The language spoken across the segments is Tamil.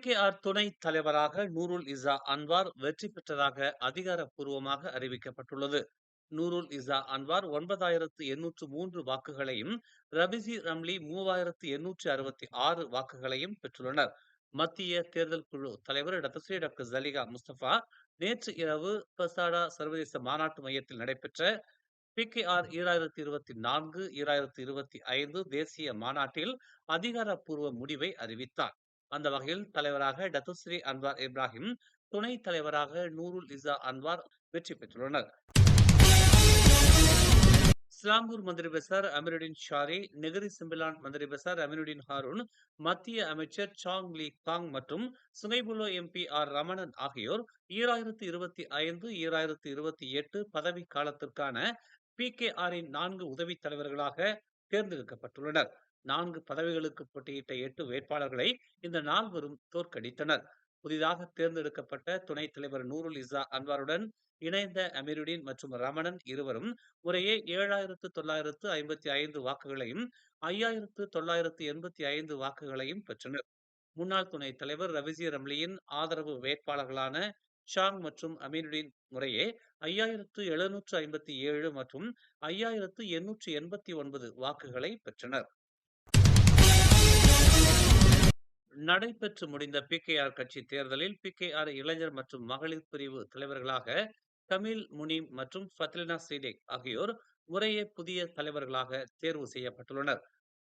பி.கே.ஆர் துணை தலைவராக நூருல் இசா அன்வார் வெற்றி பெற்றதாக அதிகாரப்பூர்வமாக அறிவிக்கப்பட்டுள்ளது. நூருல் இசா அன்வார் 9,803 வாக்குகளையும், ரபிசி ரம்லி 3,866 வாக்குகளையும் பெற்றுள்ளனர். மத்திய தேர்தல் குழு தலைவர் டத்தஸ்ரீ டாக்டர் ஜலிகா முஸ்தபா நேற்று இரவு பசாடா சர்வதேச மாநாட்டு மையத்தில் நடைபெற்ற பி.கே.ஆர் 2024, 2025 தேசிய மாநாட்டில் அதிகாரப்பூர்வ முடிவை அறிவித்தார். அந்த வகையில் தலைவராக டத்துஸ்ரீ அன்வார் இப்ராஹிம், துணை தலைவராக நூருல் இசா அன்வார் வெற்றி பெற்றுள்ளனர். இஸ்லாம்பூர் மந்திரி பெசார் அமீருddin ஷாரி, நெகரி சிம்பிலான் மந்திரி பெசார் ஹாரூன், மத்திய அமைச்சர் சாங் லீ காங் மற்றும் சுனைபுலோ எம்பி ஆர். ரமணன் ஆகியோர் 2025, 2028 பதவிக் காலத்திற்கான பி.கே.ஆரின் நான்கு உதவித் தலைவர்களாக தேர்ந்தெடுக்கப்பட்டுள்ளனர். நான்கு பதவிகளுக்கு போட்டியிட்ட எட்டு வேட்பாளர்களை இந்த நால்வரும் தோற்கடித்தனர். புதிதாக தேர்ந்தெடுக்கப்பட்ட துணைத் தலைவர் நூருல் இசா அன்வாருடன் இணைந்த அமீருடீன் மற்றும் ரமணன் இருவரும் முறையே 7,955 வாக்குகளையும், 5,985 வாக்குகளையும் பெற்றனர். முன்னாள் துணைத் தலைவர் ரவிசி ரம்லியின் ஆதரவு வேட்பாளர்களான ஷாங் மற்றும் அமீனுடீன் முறையே 5,757 மற்றும் 5,889 வாக்குகளை பெற்றனர். நடைபெற்று முடிந்த பி.கே.ஆர் கட்சி தேர்தலில் பி.கே.ஆர் இளைஞர் மற்றும் மகளிர் பிரிவு தலைவர்களாக கமில் முனீம் மற்றும் ஃபத்லினா சீடேக் ஆகியோர் முறையே புதிய தலைவர்களாக தேர்வு செய்யப்பட்டுள்ளனர்.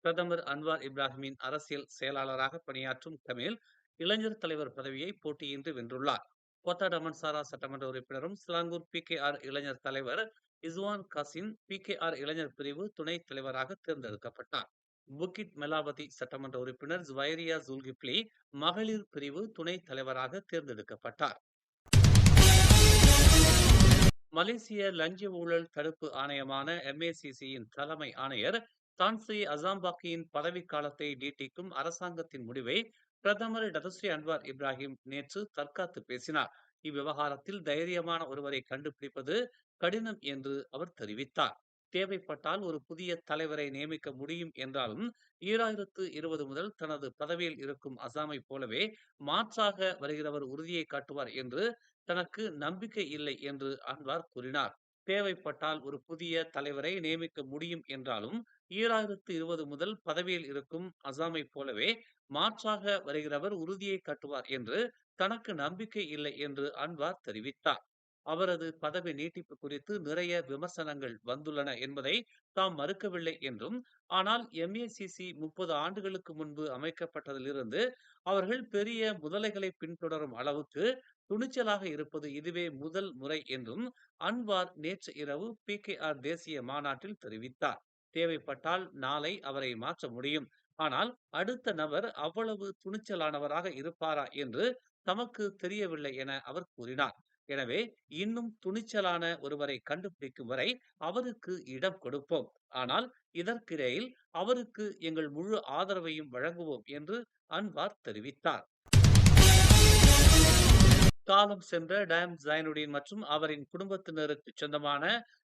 பிரதமர் அன்வார் இப்ராஹிமின் அரசியல் செயலாளராக பணியாற்றும் கமில் இளைஞர் தலைவர் பதவியை போட்டியின்றி வென்றுள்ளார். கோத்தா டமன்சாரா சட்டமன்ற உறுப்பினரும், சிலாங்கூர் பி.கே.ஆர் இளைஞர் தலைவர் இஸ்வான் காசிம் பி.கே.ஆர் இளைஞர் பிரிவு துணைத் தலைவராக தேர்ந்தெடுக்கப்பட்டார். புக்கிட் மெலாபதி சட்டமன்ற உறுப்பினர் ஜுவைரியா ஜுல்கிப்லி மகளிர் பிரிவு துணைத் தலைவராக தேர்ந்தெடுக்கப்பட்டார். மலேசிய லஞ்ச ஊழல் தடுப்பு ஆணையமான எம்.ஏ.சி.சி.யின் தலைமை ஆணையர் தான்ஸ்ரீ அசாம்பாக்கியின் பதவிக் காலத்தை நீட்டிக்கும் அரசாங்கத்தின் முடிவை பிரதமர் டதஸ்ரீ அன்வார் இப்ராஹிம் நேற்று தற்காத்து பேசினார். இவ்விவகாரத்தில் தைரியமான ஒருவரை கண்டுபிடிப்பது கடினம் என்று அவர் தெரிவித்தார். தேவைப்பட்டால் ஒரு புதிய தலைவரை நியமிக்க முடியும் என்றாலும், 2020 முதல் தனது பதவியில் இருக்கும் அசாமைப் போலவே மாற்றாக வருகிறவர் உறுதியை காட்டுவார் என்று தனக்கு நம்பிக்கை இல்லை என்று அன்வார் கூறினார். தேவைப்பட்டால் ஒரு புதிய தலைவரை நியமிக்க முடியும் என்றாலும், 2020 முதல் பதவியில் இருக்கும் அசாமை போலவே மாற்றாக வருகிறவர் உறுதியை காட்டுவார் என்று தனக்கு நம்பிக்கை இல்லை என்று அன்வார் தெரிவித்தார். அவரது பதவி நீட்டிப்பு குறித்து நிறைய விமர்சனங்கள் வந்துள்ளன என்பதை தாம் மறுக்கவில்லை என்றும், ஆனால் எம்.ஏ.சி.சி. 30 ஆண்டுகளுக்கு முன்பு அமைக்கப்பட்டதிலிருந்து அவர்கள் பெரிய முதலைகளை பின்தொடரும் அளவுக்கு துணிச்சலாக இருப்பது இதுவே முதல் முறை என்றும் அன்வார் நேற்று இரவு பி.கே.ஆர் தேசிய மாநாட்டில் தெரிவித்தார். தேவைப்பட்டால் நாளை அவரை மாற்ற முடியும். ஆனால் அடுத்த நபர் அவ்வளவு துணிச்சலானவராக இருப்பாரா என்று தமக்கு தெரியவில்லை என அவர் கூறினார். எனவே இன்னும் துணிச்சலான ஒருவரை கண்டுபிடிக்கும் வரை அவருக்கு இடம் கொடுப்போம். ஆனால் இதற்கிடையில் அவருக்கு எங்கள் முழு ஆதரவையும் வழங்குவோம் என்று அன்வார் தெரிவித்தார். காலம் சென்ற டேம் ஜைனுddin மற்றும் அவரின் குடும்பத்தினருக்கு சொந்தமான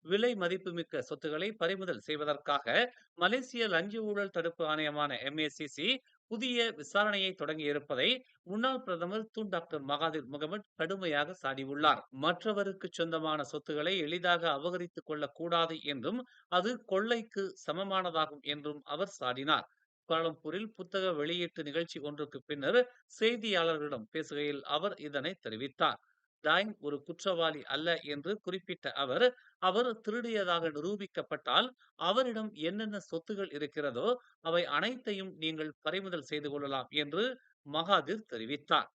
விலை மதிப்புமிக்க சொத்துக்களை பறிமுதல் செய்வதற்காக மலேசிய லஞ்ச ஊழல் தடுப்பு ஆணையமான எம்.ஏ.சி.சி. புதிய விசாரணையை தொடங்கியிருப்பதை முன்னாள் பிரதமர் தூண் டாக்டர் மகாதிர் முகமது கடுமையாக சாடியுள்ளார். மற்றவருக்கு சொந்தமான சொத்துக்களை எளிதாக அபகரித்துக் கொள்ளக் கூடாது என்றும், அது கொள்ளைக்கு சமமானதாகும் என்றும் அவர் சாடினார். கோலாலம்பூரில் புத்தக வெளியீட்டு நிகழ்ச்சி ஒன்றுக்கு பின்னர் செய்தியாளர்களிடம் பேசுகையில் அவர் இதனை தெரிவித்தார். டாயிங் ஒரு குற்றவாளி அல்ல என்று குறிப்பிட்ட அவர், அவர் திருடியதாக நிரூபிக்கப்பட்டால் அவரிடம் என்னென்ன சொத்துகள் இருக்கிறதோ அவை அனைத்தையும் நீங்கள் பறிமுதல் செய்து கொள்ளலாம் என்று மகாதிர் தெரிவித்தார்.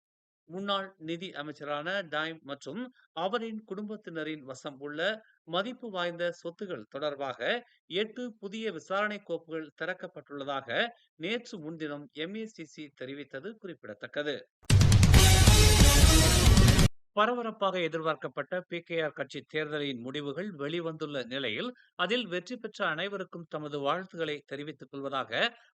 முன்னாள் நிதி அமைச்சரான டைம் மற்றும் அவரின் குடும்பத்தினரின் வசம் உள்ள மதிப்பு வாய்ந்த சொத்துகள் தொடர்பாக எட்டு புதிய விசாரணை கோப்புகள் திறக்கப்பட்டுள்ளதாக நேற்று முன்தினம் எம்.ஏ.சி.சி. தெரிவித்தது குறிப்பிடத்தக்கது. பரபரப்பாக எதிர்பார்க்கப்பட்ட பி.கே.ஆர் கட்சி தேர்தலின் முடிவுகள் வெளிவந்துள்ள நிலையில், அதில் வெற்றி பெற்ற அனைவருக்கும் தமது வாழ்த்துக்களை தெரிவித்துக் கொள்வதாக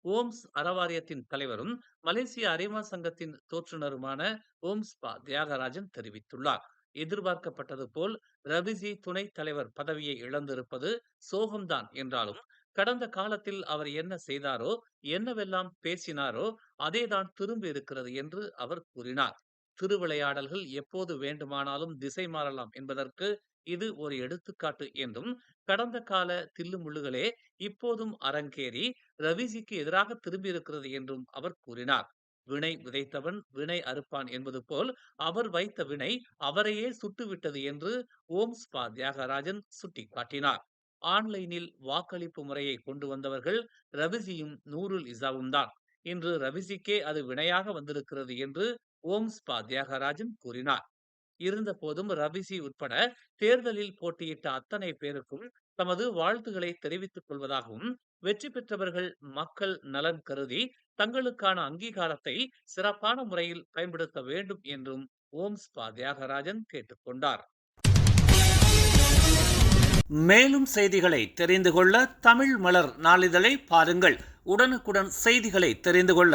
ஓம்ஸ் அறவாரியத்தின் தலைவரும், மலேசிய அறிமா சங்கத்தின் தோற்றுநருமான ஓம்ஸ்பா தியாகராஜன் தெரிவித்துள்ளார். எதிர்பார்க்கப்பட்டது போல் ரபிசி துணைத் தலைவர் பதவியை இழந்திருப்பது சோகம்தான் என்றாலும், கடந்த காலத்தில் அவர் என்ன செய்தாரோ, என்னவெல்லாம் பேசினாரோ, அதேதான் திரும்பி இருக்கிறது என்று அவர் கூறினார். திருவிளையாடல்கள் எப்போது வேண்டுமானாலும் திசை மாறலாம் என்பதற்கு இது ஒரு எடுத்துக்காட்டு என்றும், கடந்த கால தில்லுமுள்ளுகளே இப்போதும் அரங்கேறி ரவிஜிக்கு எதிராக திரும்பியிருக்கிறது என்றும் அவர் கூறினார். வினை விதைத்தவன் வினை அறுப்பான் என்பது போல் அவர் வைத்த வினை அவரையே சுட்டுவிட்டது என்று ஓம் ஸ்பா தியாகராஜன் சுட்டிக்காட்டினார். ஆன்லைனில் வாக்களிப்பு முறையை கொண்டு வந்தவர்கள் ரவிசியும் நூருல் இசாவும் தான். இன்று ரவிசிக்கே அது வினையாக வந்திருக்கிறது என்று ஓம்ஸ் பா தியாகராஜன் கூறினார். இருந்த போதும் ரவிசி உட்பட தேர்தலில் போட்டியிட்ட அத்தனை பேருக்கும் தமது வாழ்த்துக்களை தெரிவித்துக் கொள்வதாகவும், வெற்றி பெற்றவர்கள் மக்கள் நலன் கருதி தங்களுக்கான அங்கீகாரத்தை சிறப்பான முறையில் பயன்படுத்த வேண்டும் என்றும் ஓம்ஸ் பா தியாகராஜன் கேட்டுக்கொண்டார் மேலும் செய்திகளை தெரிந்து கொள்ள தமிழ் மலர் நாளிதழை பாருங்கள். உடனுக்குடன் செய்திகளை தெரிந்து கொள்ள